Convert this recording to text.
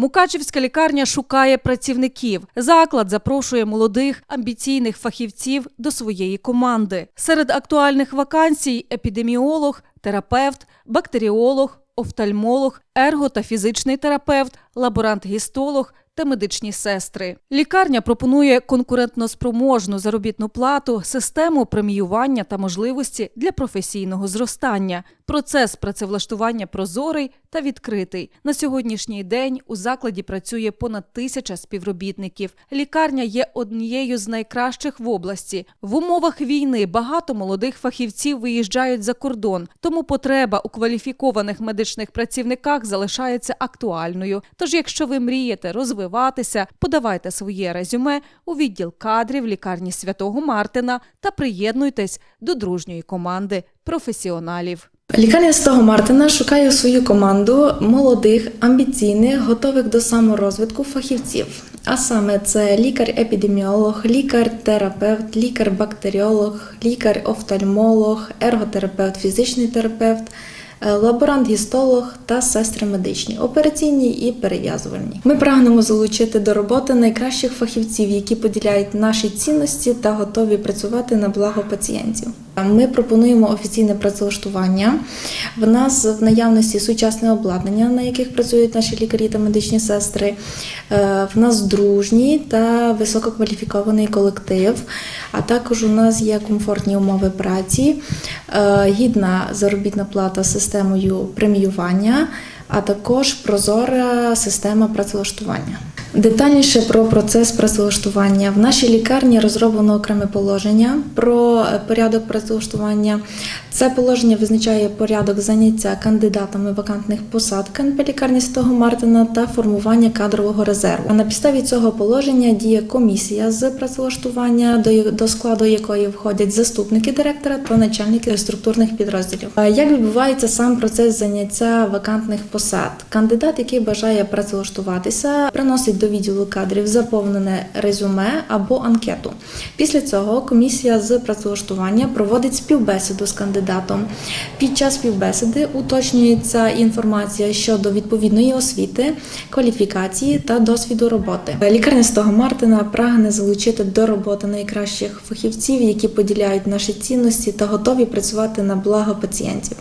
Мукачівська лікарня шукає працівників. Заклад запрошує молодих амбіційних фахівців до своєї команди. Серед актуальних вакансій епідеміолог, терапевт, бактеріолог, офтальмолог, ерго та фізичний терапевт, лаборант-гістолог та медичні сестри. Лікарня пропонує конкурентноспроможну заробітну плату, систему преміювання та можливості для професійного зростання. Процес працевлаштування прозорий та відкритий. На сьогоднішній день у закладі працює понад тисяча співробітників. Лікарня є однією з найкращих в області. В умовах війни багато молодих фахівців виїжджають за кордон, тому потреба у кваліфікованих медичних працівниках залишається актуальною. Тож, якщо ви мрієте розвиватися, подавайте своє резюме у відділ кадрів лікарні святого Мартина та приєднуйтесь до дружньої команди професіоналів. Лікарня Святого Мартина шукає свою команду молодих, амбіційних, готових до саморозвитку фахівців. А саме це лікар-епідеміолог, лікар-терапевт, лікар-бактеріолог, лікар-офтальмолог, ерготерапевт, фізичний терапевт, лаборант-гістолог та сестри медичні, операційні і перев'язувальні. Ми прагнемо залучити до роботи найкращих фахівців, які поділяють наші цінності та готові працювати на благо пацієнтів. Ми пропонуємо офіційне працевлаштування. В нас в наявності сучасне обладнання, на яких працюють наші лікарі та медичні сестри. Е, В нас дружній та висококваліфікований колектив, а також у нас є комфортні умови праці, е, гідна заробітна плата системою преміювання, а також прозора система працевлаштування. Детальніше про процес працевлаштування. В нашій лікарні розроблено окреме положення про е, порядок працевлаштування. Це положення визначає порядок заняття кандидатами вакантних посад КНП лікарні Святого Мартина та формування кадрового резерву. На підставі цього положення діє комісія з працевлаштування, до, складу якої входять заступники директора та начальники структурних підрозділів. Як відбувається сам процес заняття вакантних посад? Кандидат, який бажає працевлаштуватися, приносить до відділу кадрів заповнене резюме або анкету. Після цього комісія з працевлаштування проводить співбесіду з кандидатом. Під час співбесіди уточнюється інформація щодо відповідної освіти, кваліфікації та досвіду роботи. Лікарня Святого Мартина прагне залучити до роботи найкращих фахівців, які поділяють наші цінності та готові працювати на благо пацієнтів.